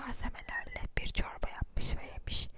malzemelerle bir çorba yapmış ve yemiş.